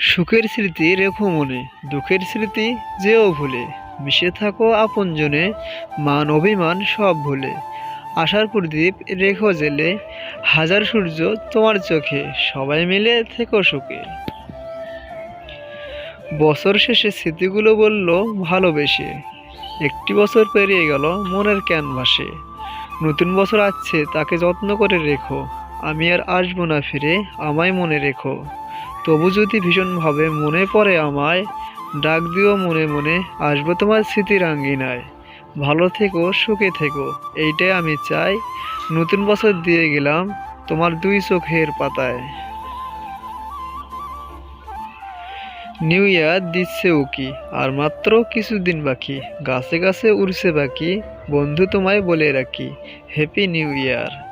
সুখের স্মৃতি রেখো মনে, দুঃখের স্মৃতি যেও ভুলে। মিশে থাকো আপনজনে মান অভিমান সব ভুলে। আশার প্রদীপ রেখো জেলে, হাজার সূর্য তোমার চোখে, সবাই মিলে থেকো সুখে। বছর শেষে স্মৃতিগুলো বলল ভালোবেসে। একটি বছর পেরিয়ে গেল মনের ক্যানভাসে। নতুন বছর আসছে, তাকে যত্ন করে রেখো। আমি আর আসব না ফিরে, আমায় মনে রেখো। তবু যদি ভীষণভাবে মনে পড়ে আমায়, ডাক দিও মনে মনে, আসব তোমার স্মৃতির আঙ্গিনায় ভালো থেকো, সুখে থেকো, এইটাই আমি চাই। নতুন বছর দিয়ে গেলাম তোমার দুই চোখের পাতায়। নিউ ইয়ার দিচ্ছে উকি, আর মাত্র কিছুদিন বাকি। গাছে গাছে উড়ছে বাকি, বন্ধু তোমায় বলে রাখি হ্যাপি নিউ ইয়ার